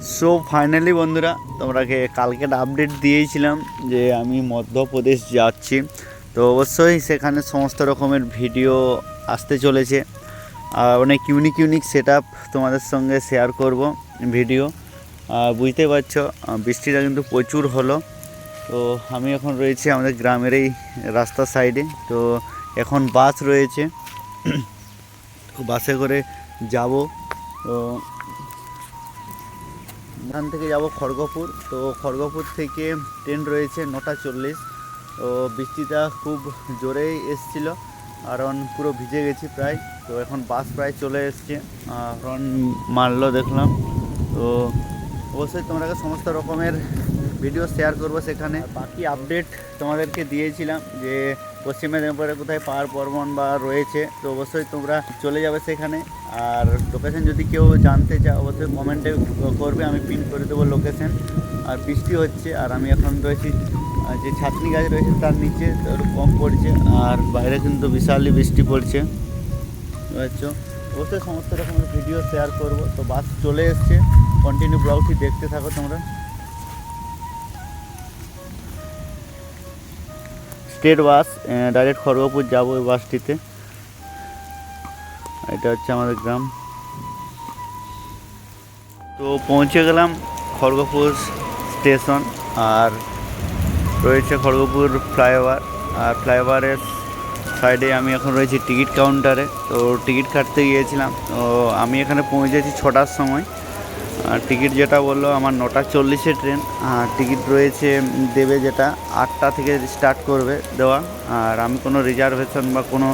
So finally বন্ধুরা তোমরাকে কালকে update দিয়েছিলাম যে আমি মধ্যপ্রদেশ যাচ্ছি। তো অবশ্যই সেখানে সমস্ত রকমের ভিডিও আসতে চলেছে। আর অনেক ইউনিক ইউনিক সেট তোমাদের সঙ্গে শেয়ার করব ভিডিও আর বুঝতেই পারছ বৃষ্টিটা কিন্তু প্রচুর হলো। তো আমি এখন রয়েছি আমাদের গ্রামের এই রাস্তার সাইডে তো এখন বাস রয়েছে। বাসে করে যাব। তো এখান থেকে যাব খড়গপুর। তো খড়গপুর থেকে ট্রেন রয়েছে নটা চল্লিশ। তো বৃষ্টিটা খুব জোরেই এসছিল, কারণ পুরো ভিজে গেছি প্রায়। তো এখন বাস প্রায় চলে এসছে এখন মারলো দেখলাম। তো অবশ্যই তোমাদেরকে সমস্ত রকমের ভিডিও শেয়ার করব সেখানে। বাকি আপডেট তোমাদেরকে দিয়েছিলাম যে পশ্চিম মেদিনীপুরে কোথায় পাহাড় পর্বন বা রয়েছে, তো অবশ্যই তোমরা চলে যাবে সেখানে। আর লোকেশন যদি কেউ জানতে চাও, অবশ্যই কমেন্টে করবে, আমি পিন করে দেবো লোকেশন আর বৃষ্টি হচ্ছে, আর আমি এখন রয়েছি যে ছাতনি গাছ রয়েছে তার নিচে কম পড়ছে, আর বাইরে কিন্তু বিশালই বৃষ্টি পড়ছে। বুঝছ? অবশ্যই সমস্ত রকমের ভিডিও শেয়ার করব। তো বাস চলে এসছে। কন্টিনিউ ব্লগটি দেখতে থাকো তোমরা। স্টেট বাস ডাইরেক্ট খড়গপুর যাব ওই বাসটিতে। এটা হচ্ছে আমাদের গ্রাম। তো পৌঁছে গেলাম খড়গপুর স্টেশন, আর রয়েছে খড়গপুর ফ্লাইওভার। আর ফ্লাইওভারের সাইডে আমি এখন রয়েছি টিকিট কাউন্টারে। তো টিকিট কাটতে গিয়েছিলাম। তো আমি এখানে পৌঁছেছি ছটার সময়। টিকিট যেটা বলল, আমার নটা চল্লিশে ট্রেন। আর টিকিট রয়েছে, দেবে যেটা আটটা থেকে স্টার্ট করবে দেওয়া। আর আমি কোনো রিজার্ভেশন বা কোনো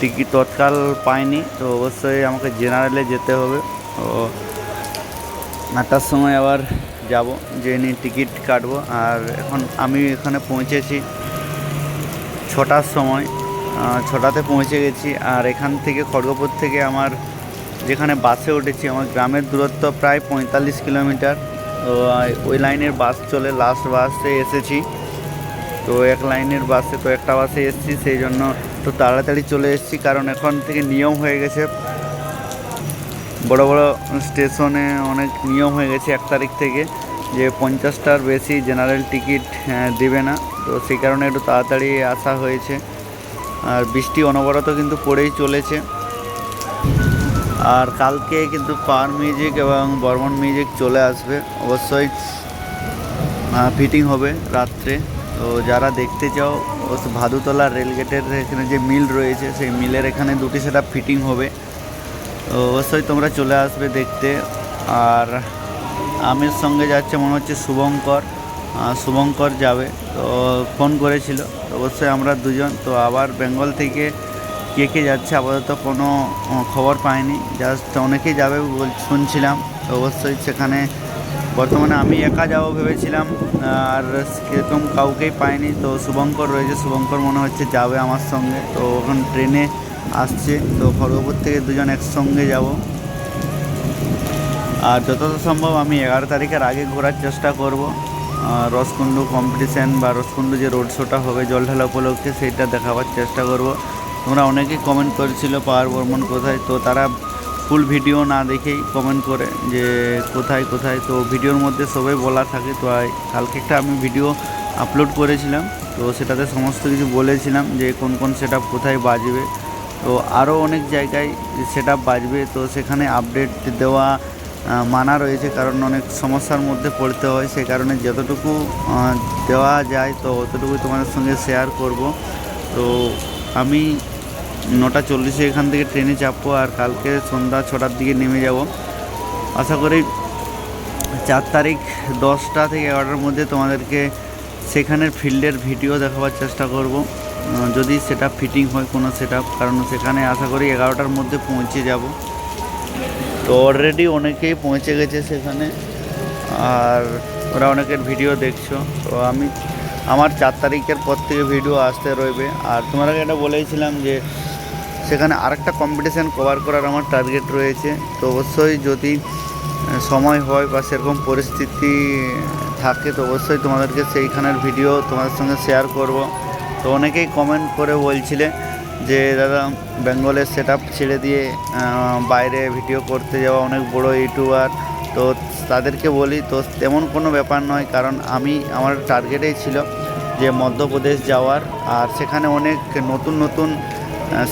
টিকিট তৎকাল পাইনি, তো অবশ্যই আমাকে জেনারেলে যেতে হবে। তো আটটার সময় আবার যাব যে নিয়ে টিকিট কাটবো। আর এখন আমি এখানে পৌঁছেছি ছটার সময়। ছটাতে পৌঁছে গেছি। আর এখান থেকে খড়গপুর থেকে আমার যেখানে বাসে উঠেছি, আমার গ্রামের দূরত্ব প্রায় পঁয়তাল্লিশ কিলোমিটার। তো ওই লাইনের বাস চলে লাস্ট বাসে এসেছি। তো, এক লাইনের বাসে তো একটা বাসে এসেছি, সেই জন্য তো তাড়াতাড়ি চলে এসেছি, কারণ এখন থেকে নিয়ম হয়ে গেছে। বড় বড় স্টেশনে অনেক নিয়ম হয়ে গেছে এক তারিখ থেকে, যে পঞ্চাশটার বেশি জেনারেল টিকিট দেবে না। তো, সেই কারণে একটু তাড়াতাড়ি আসা হয়েছে। আর বৃষ্টি অনবরত কিন্তু পড়েই চলেছে। আর কালকে কিন্তু পাওয়ার মিউজিক এবং বর্মন মিউজিক চলে আসবে। অবশ্যই ফিটিং হবে রাত্রে। তো যারা দেখতে চাও ভাদুতলা রেলগেটের এখানে যে মিল রয়েছে, সেই মিলের এখানে দুটি সেটা ফিটিং হবে। তো অবশ্যই তোমরা চলে আসবে দেখতে। আর আমির সঙ্গে যাচ্ছে মনে হচ্ছে শুভঙ্কর। শুভঙ্কর যাবে। তো ফোন করেছিল। অবশ্যই আমরা দুজন, তো আবার বেঙ্গল থেকে কে কে যাচ্ছে আপাতত কোনো খবর পাইনি। জাস্ট অনেকেই যাবে বল, শুনছিলাম। অবশ্যই সেখানে বর্তমানে আমি একা যাব ভেবেছিলাম আর সেরকম কাউকেই পাইনি। তো শুভঙ্কর রয়েছে, শুভঙ্কর মনে হচ্ছে যাবে আমার সঙ্গে। তো ওখানে ট্রেনে আসছে, তো খড়গপুর থেকে দুজন একসঙ্গে যাব। আর যতটা সম্ভব আমি এগারো তারিখের আগে ঘোরার চেষ্টা করব। রসকুণ্ডু কম্পিটিশান বা রসকুণ্ডু যে রোড শোটা হবে জল ঢালা উপলক্ষে, সেইটা দেখাবার চেষ্টা করব। তোমরা অনেকেই কমেন্ট করেছিল পাহাড় বর্মন কোথায়? তো তারা ফুল ভিডিও না দেখেই কমেন্ট করে যে কোথায় কোথায়? তো ভিডিওর মধ্যে সবাই বলা থাকে। তো কালকে একটা আমি ভিডিও আপলোড করেছিলাম। তো সেটাতে সমস্ত কিছু বলেছিলাম যে কোন কোন সেট কোথায় বাজবে। তো আরও অনেক জায়গায় সেট বাজবে। তো সেখানে আপডেট দেওয়া মানা রয়েছে। কারণ অনেক সমস্যার মধ্যে পড়তে হয়। সেই কারণে যতটুকু দেওয়া যায়, তো অতটুকুই তোমাদের সঙ্গে শেয়ার করব। তো আমি নটা চল্লিশে এখান থেকে ট্রেনে চাপবো আর কালকে সন্ধ্যা ছটার দিকে নেমে যাব। আশা করি চার তারিখ দশটা থেকে এগারোটার মধ্যে তোমাদেরকে সেখানের ফিল্ডের ভিডিও দেখাবার চেষ্টা করব। যদি সেটা ফিটিং হয় কোনো সেট কারণ সেখানে আশা করি এগারোটার মধ্যে পৌঁছে যাব। তো অলরেডি অনেকেই পৌঁছে গেছে সেখানে, আর ওরা অনেকের ভিডিও দেখছ। তো আমি, আমার চার তারিখের পর থেকে ভিডিও আসতে রইবে। আর তোমাকে এটা বলেছিলাম যে সেখানে আরেকটা কম্পিটিশান কভার করার আমার টার্গেট রয়েছে। তো অবশ্যই যদি সময় হয় বা সেরকম পরিস্থিতি থাকে, তো অবশ্যই তোমাদেরকে সেইখানের ভিডিও তোমাদের সঙ্গে শেয়ার করব। তো অনেকেই কমেন্ট করে বলছিলে যে, দাদা বেঙ্গলের সেট ছেড়ে দিয়ে বাইরে ভিডিও করতে যাওয়া অনেক বড় ইউটিউবার তো তাদেরকে বলি, তো তেমন কোনো ব্যাপার নয়, কারণ আমি, আমার টার্গেটেই ছিল যে, মধ্যপ্রদেশ যাওয়ার। আর সেখানে অনেক নতুন নতুন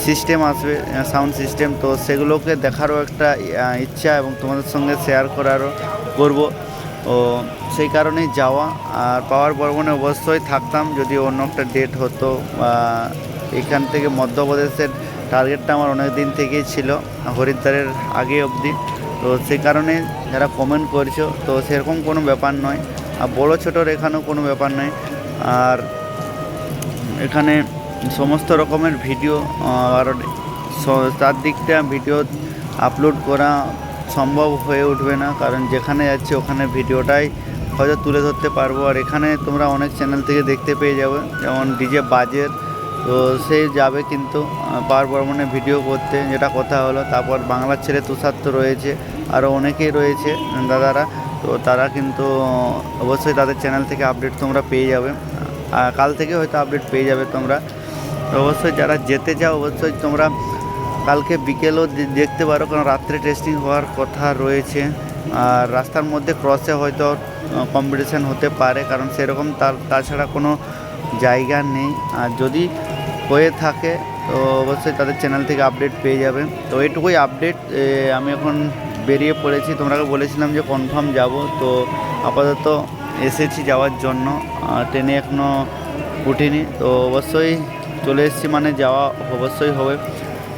সিস্টেম আসবে সাউন্ড সিস্টেম তো সেগুলোকে দেখারও একটা ইচ্ছা এবং তোমাদের সঙ্গে শেয়ার করারও করব। ও সেই কারণেই যাওয়া। আর পাওয়ার বর্মনে অবশ্যই থাকতাম, যদি অন্য একটা ডেট হতো। বা এখান থেকে মধ্যপ্রদেশের টার্গেটটা আমার অনেক দিন থেকেই ছিল, হরিদ্বারের আগে অবধি। তো সেই কারণে যারা কমেন্ট করছ, তো সেরকম কোনো ব্যাপার নয়। আর বড়ো ছোটোর এখানেও কোনো ব্যাপার নয়। আর এখানে সমস্ত রকমের ভিডিও আর তার দিকটা ভিডিও আপলোড করা সম্ভব হয়ে উঠবে না। কারণ যেখানে যাচ্ছে ওখানে ভিডিওটাই হয়তো তুলে ধরতে পারব। আর এখানে তোমরা অনেক চ্যানেল থেকে দেখতে পেয়ে যাবে। যেমন ডিজে বাজের, তো সে যাবে কিন্তু পাওয়ার বর্মনে ভিডিও করতে। যেটা কথা হলো, তারপর বাংলার ছেলে তুষার তো রয়েছে আরও অনেকেই রয়েছে দাদারা। তো তারা কিন্তু, অবশ্যই তাদের চ্যানেল থেকে আপডেট তোমরা পেয়ে যাবে। কাল থেকে হয়তো আপডেট পেয়ে যাবে তোমরা। অবশ্যই যারা যেতে চাও, অবশ্যই তোমরা কালকে বিকেলও দেখতে পারো, কারণ রাত্রে টেস্টিং হওয়ার কথা রয়েছে। আর রাস্তার মধ্যে ক্রসে হয়তো কম্পিটিশান হতে পারে, কারণ সেরকম তার তাছাড়া কোনো জায়গা নেই। আর যদি হয়ে থাকে, তো অবশ্যই তাদের চ্যানেল থেকে আপডেট পেয়ে যাবে। তো এইটুকুই আপডেট আমি এখন বেরিয়ে পড়েছি। তোমরাকে বলেছিলাম যে কনফার্ম যাব, তো আপাতত এসেছি যাওয়ার জন্য। ট্রেনে এখনও উঠিনি, তো অবশ্যই চলে এসেছি মানে যাওয়া অবশ্যই হবে।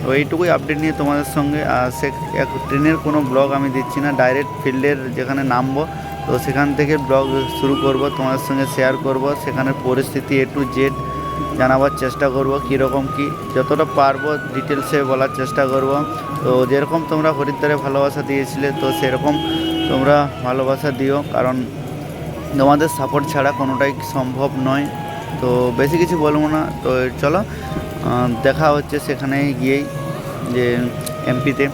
তো এইটুকুই আপডেট নিয়ে তোমাদের সঙ্গে। সে এক- ট্রেনের কোনো ব্লগ আমি দিচ্ছি না ডাইরেক্ট ফিল্ডের যেখানে নামবো, তো সেখান থেকে ব্লগ শুরু করব, তোমাদের সঙ্গে শেয়ার করব। সেখানের পরিস্থিতি এ টু জেড জানাবার চেষ্টা করব, কীরকম কী, যতটা পারব ডিটেলসে বলার চেষ্টা করব। তো যেরকম তোমরা হরিদ্বারে ভালোবাসা দিয়েছিলে, তো সেরকম তোমরা ভালোবাসা দিও, কারণ তোমাদের সাপোর্ট ছাড়া কোনোটাই সম্ভব নয়। তো বেশি কিছু বলব না। তো চলো দেখা হচ্ছে সেখানে গিয়েই যে এমপিতে